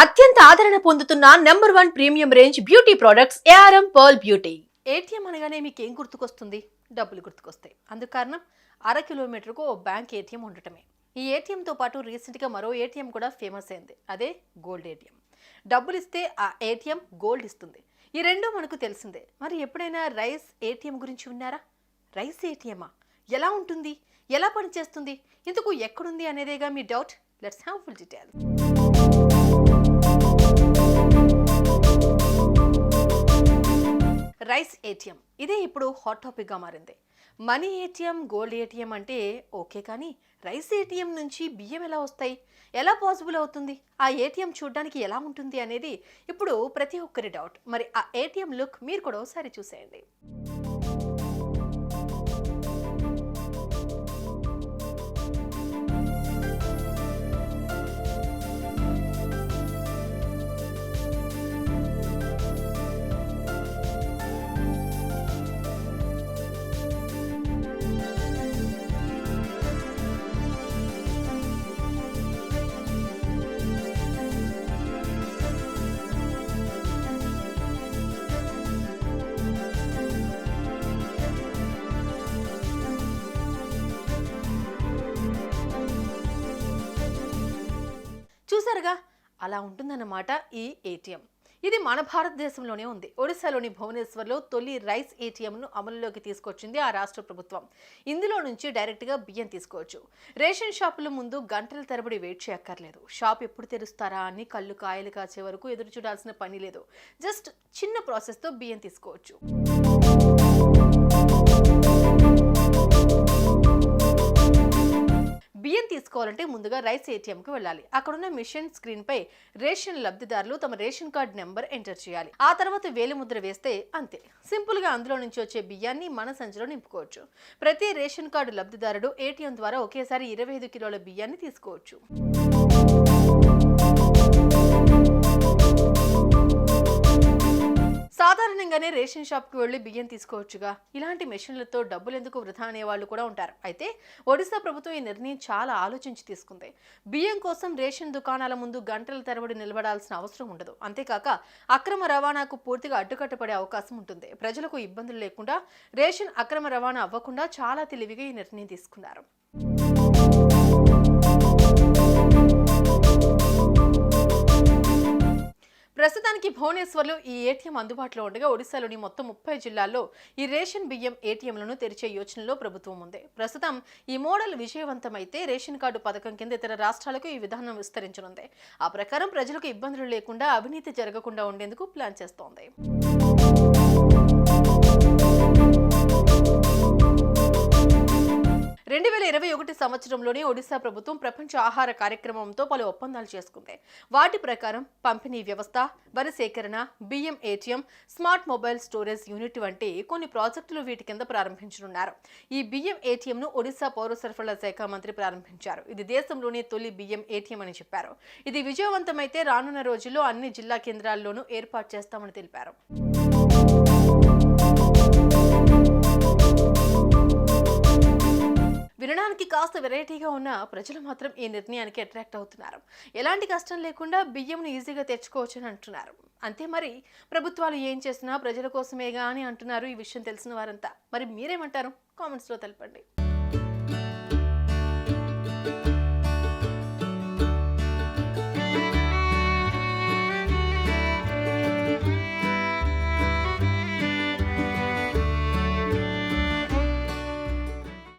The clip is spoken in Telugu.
అత్యంత ఆదరణ పొందుతున్న number one premium range beauty products ARM pearl beauty. ATM అనగానే మీకు ఏం గుర్తుకొస్తుంది? డబ్బులు గుర్తుకొస్తాయి. అందుకు కారణం అర కిలోమీటర్కు ఓ బ్యాంక్ ఏటీఎం ఉండటమే. ఈ ఏటీఎంతో పాటు రీసెంట్గా మరో ఏటీఎం కూడా ఫేమస్ అయింది. అదే గోల్డ్ ఏటీఎం. డబ్బులు ఇస్తే ఆ ఏటీఎం గోల్డ్ ఇస్తుంది. ఈ రెండు మనకు తెలిసిందే. మరి ఎప్పుడైనా రైస్ ఏటీఎం గురించి విన్నారా? రైస్ ఏటీఎమా? ఎలా ఉంటుంది? ఎలా పనిచేస్తుంది? ఇందుకు ఎక్కడుంది అనేదేగా మీ doubt. Let's have full details rice ATM ఇదే ఇప్పుడు హాట్ టాపిక్గా మారింది. మనీ ఏటీఎం గోల్డ్ ఏటీఎం అంటే ఓకే కానీ రైస్ ఏటీఎం నుంచి బియ్యం ఎలా వస్తాయి? ఎలా పాసిబుల్ అవుతుంది? ఆ ఏటీఎం చూడడానికి ఎలా ఉంటుంది అనేది ఇప్పుడు ప్రతి ఒక్కరి డౌట్. మరి ఆ ఏటీఎం లుక్ మీరు కూడా ఒకసారి చూసేయండి. చూసారుగా అలా ఉంటుందన్నమాట ఈ ఏటీఎం ఇది మన భారతదేశంలోనే ఉంది. ఒడిశాలోని భువనేశ్వర్లో తొలి రైస్ ఏటీఎంను అమలులోకి తీసుకొచ్చింది ఆ రాష్ట్ర ప్రభుత్వం. ఇందులో నుంచి డైరెక్ట్గా బియ్యం తీసుకోవచ్చు. రేషన్ షాపుల ముందు గంటల తరబడి వెయిట్ చేయక్కర్లేదు. షాప్ ఎప్పుడు తెరుస్తారా అని కళ్ళు కాయలు కాచే వరకు ఎదురు చూడాల్సిన పని లేదు. జస్ట్ చిన్న ప్రాసెస్తో బియ్యం తీసుకోవచ్చు. బియ్యం తీసుకోవాలంటే ముందుగా రైస్ ఏటీఎంకి వెళ్ళాలి. అక్కడున్న మిషన్ స్క్రీన్ పై రేషన్ లబ్ధిదారులు తమ రేషన్ కార్డ్ నెంబర్ ఎంటర్ చేయాలి. ఆ తర్వాత వేలిముద్ర వేస్తే అంతే. సింపుల్గా అందులో నుంచి వచ్చే బియ్యాన్ని మన సంచిలో నింపుకోవచ్చు. ప్రతి రేషన్ కార్డు లబ్ధిదారుడు ఏటీఎం ద్వారా ఒకేసారి ఇరవై ఐదు కిలోల బియ్యాన్ని తీసుకోవచ్చు. సాధారణంగానే రేషన్ షాప్కి వెళ్ళి బియ్యం తీసుకోవచ్చుగా? ఇలాంటి మెషిన్లతో డబ్బులు ఎందుకు వృధా అనే వాళ్ళు కూడా ఉంటారు. అయితే ఒడిశా ప్రభుత్వం ఈ నిర్ణయం చాలా ఆలోచించి తీసుకుంది. బియ్యం కోసం రేషన్ దుకాణాల ముందు గంటల తరబడి నిలబడాల్సిన అవసరం ఉండదు. అంతేకాక అక్రమ రవాణాకు పూర్తిగా అడ్డుకట్టపడే అవకాశం ఉంటుంది. ప్రజలకు ఇబ్బందులు లేకుండా రేషన్ అక్రమ రవాణా అవ్వకుండా చాలా తెలివిగా ఈ నిర్ణయం తీసుకున్నారు. భువనేశ్వర్లో ఈ ఏటీఎం అందుబాటులో ఉండగా ఒడిశాలోని మొత్తం ముప్పై జిల్లాల్లో ఈ రేషన్ బియ్యం ఏటీఎంలను తెరిచే యోచనలో ప్రభుత్వం ఉంది. ప్రస్తుతం ఈ మోడల్ విజయవంతమైతే రేషన్ కార్డు పథకం కింద ఇతర రాష్ట్రాలకు ఈ విధానం విస్తరించనుంది. ఆ ప్రకారం ప్రజలకు ఇబ్బందులు లేకుండా అవినీతి జరగకుండా ఉండేందుకు ప్లాన్ చేస్తోంది. రెండు వేల ఇరవై ఒకటి సంవత్సరంలోనే ఒడిశా ప్రభుత్వం ప్రపంచ ఆహార కార్యక్రమంతో పలు ఒప్పందాలు చేసుకుంది. వాటి ప్రకారం పంపిణీ వ్యవస్థ వరి సేకరణ బియ్యం ATM smart mobile storage unit వంటి కొన్ని ప్రాజెక్టులు వీటి కింద ప్రారంభించనున్నారు. ఈ బియ్యం ఏటీఎంను ఒడిశా పౌర సరఫరాల శాఖ మంత్రి ప్రారంభించారు. ఇది దేశంలోనే తొలి బియ్యం ఏటీఎం అని చెప్పారు. ఇది విజయవంతమైతే రానున్న రోజుల్లో అన్ని జిల్లా కేంద్రాల్లోనూ ఏర్పాటు చేస్తామని తెలిపారు. వినడానికి కాస్త వెరైటీగా ఉన్న ప్రజలు మాత్రం ఈ నిర్ణయానికి అట్రాక్ట్ అవుతున్నారు. ఎలాంటి కష్టం లేకుండా బియ్యంను ఈజీగా తెచ్చుకోవచ్చని అంటున్నారు. అంతే మరి ప్రభుత్వాలు ఏం చేసినా ప్రజల కోసమేగా అని అంటున్నారు ఈ విషయం తెలిసిన వారంతా. మరి మీరేమంటారు? కామెంట్స్లో తెలపండి.